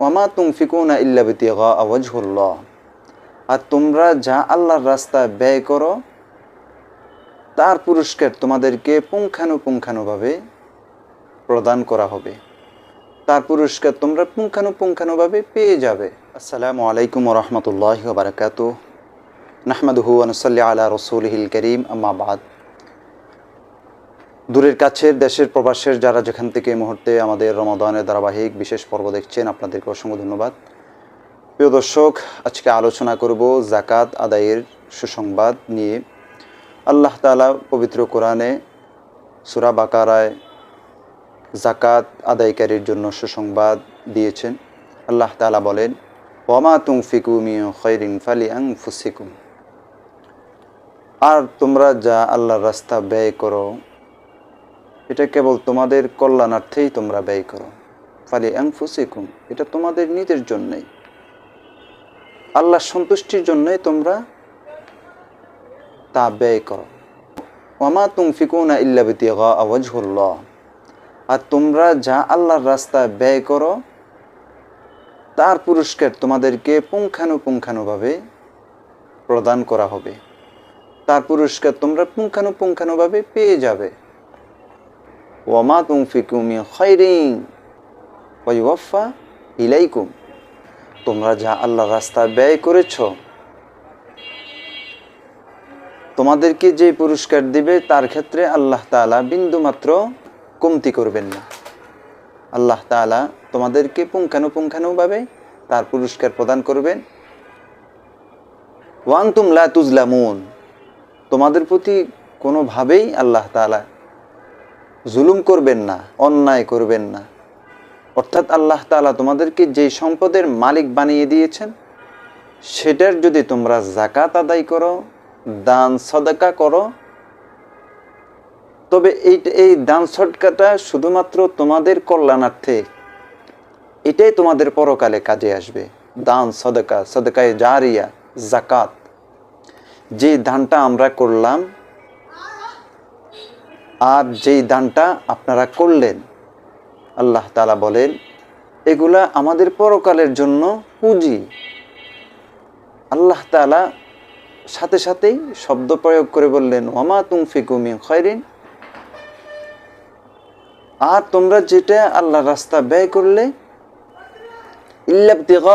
ওয়ামা তুমফিকুনা আওয়াজহুল্লাহ আর তোমরা যা আল্লাহর রাস্তায় ব্যয় করো, তার পুরস্কার তোমাদেরকে পুঙ্খানুপুঙ্খানুভাবে প্রদান করা হবে। তার পুরস্কার তোমরা পুঙ্খানুপুঙ্খানুভাবে পেয়ে যাবে। আসসালামু আলাইকুম রহমতুল্লাহ বারকাত নাহমাদহু আনসাল্লি আলা রসুলহিল করিম আম্মাবাদ দূরের কাছের দেশের প্রবাসের যারা যেখান থেকে এই মুহূর্তে আমাদের রমাদানের ধারাবাহিক বিশেষ পর্ব দেখছেন আপনাদেরকে অসংখ্য ধন্যবাদ। প্রিয় দর্শক, আজকে আলোচনা করব জাকাত আদায়ের সুসংবাদ নিয়ে। আল্লাহ তালা পবিত্র কোরআনে সুরা বাকারায় জাকাত আদায়কারীর জন্য সুসংবাদ দিয়েছেন। আল্লাহ তালা বলেন, ওয়ামা তুংফিকু মিয় খৈরিন ফালি আং ফুসিকুম আর তোমরা যা আল্লাহর রাস্তা ব্যয় করো এটা কেবল তোমাদের কল্যাণার্থেই তোমরা ব্যয় করো। ফালি আং ফুসিকুম এটা তোমাদের নিজের জন্যই। আল্লাহ সন্তুষ্টির জন্যই তোমরা তা ব্যয় করো। ওয়ামা তুমফিকুনা ইল্লাবিতিগা আওয়াজহুল্লাহ আর তোমরা যা আল্লাহর রাস্তায় ব্যয় করো, তার পুরস্কার তোমাদেরকে পুঙ্খানুপুঙ্খানুভাবে প্রদান করা হবে। তার পুরস্কার তোমরা পুঙ্খানুপুঙ্খানুভাবে পেয়ে যাবে। ওয়ামা তুমফিকুমি খৈরিং ওয়াইওয়াফা ইলাইকুম। তোমরা যা আল্লাহর রাস্তা ব্যয় করেছ, তোমাদেরকে যে পুরস্কার দিবে, তার ক্ষেত্রে আল্লাহ তালা বিন্দুমাত্র কমতি করবেন না। আল্লাহ তালা তোমাদেরকে পুঙ্খানুপুঙ্খানুভাবে তার পুরস্কার প্রদান করবেন। ওয়াংতুম লা তুজলামুন তোমাদের প্রতি কোনোভাবেই আল্লাহ তালা জুলুম করবেন না, অন্যায় করবেন না। অর্থাৎ আল্লাহ তালা তোমাদেরকে যেই সম্পদের মালিক বানিয়ে দিয়েছেন, সেটার যদি তোমরা জাকাত আদায় করো, দান, সদাকা করো, তবে এই এই দান, সদকাটা শুধুমাত্র তোমাদের কল্যাণার্থে, এটাই তোমাদের পরকালে কাজে আসবে। দান, সদকা, সদকায় জারিয়া জাকাত যে দানটা আমরা করলাম আর যেই দানটা আপনারা করলেন, আল্লাহ তালা বলেন, এগুলা আমাদের পরকালের জন্য পুঁজি। আল্লাহ তালা সাথে সাথেই শব্দ প্রয়োগ করে বললেন ওমা তুমফিকুমি খয়রিন। আর তোমরা যেটা আল্লাহ রাস্তা ব্যয় করলে ইল্লাবতিগা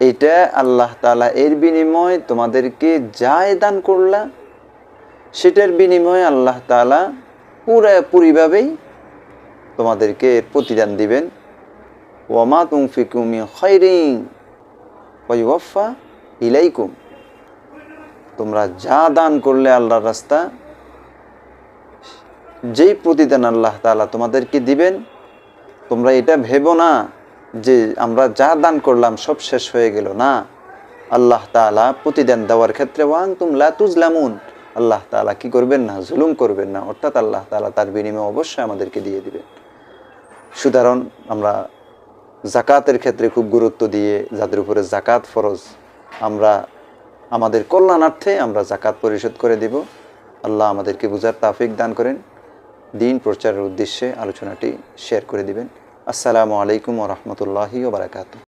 এটা আল্লাহ তালা এর বিনিময় তোমাদেরকে যাই দান করলা সেটার বিনিময়ে আল্লাহ তালা পুরাপুরিভাবেই তোমাদেরকে এর প্রতিদান দিবেন। ওয়ামা তুমফিকুমি খৈরিং ওয়াইওয়াফা ইলাইকুম। তোমরা যা দান করলে আল্লাহর রাস্তা, যেই প্রতিদান আল্লাহ তালা তোমাদেরকে দিবেন, তোমরা এটা ভেবো না যে আমরা যা দান করলাম সব শেষ হয়ে গেল। না, আল্লাহ তালা প্রতিদান দেওয়ার ক্ষেত্রে ওয়াং তুমলা তুজলামুন আল্লাহ তালা কি করবেন না? জুলুম করবেন না? অর্থাৎ আল্লাহ তালা তার বিনিময়ে অবশ্যই আমাদেরকে দিয়ে দিবেন। সুতরাং আমরা জাকাতের ক্ষেত্রে খুব গুরুত্ব দিয়ে যাদের উপরে জাকাত ফরজ, আমরা আমাদের কল্যাণার্থে আমরা জাকাত পরিশোধ করে দিব। আল্লাহ আমাদেরকে বুঝার তাফিক দান করেন। দিন প্রচারের উদ্দেশ্যে আলোচনাটি শেয়ার করে দিবেন। আসসালামু আলাইকুম ও রহমতুল্লাহি ওবরাকাতু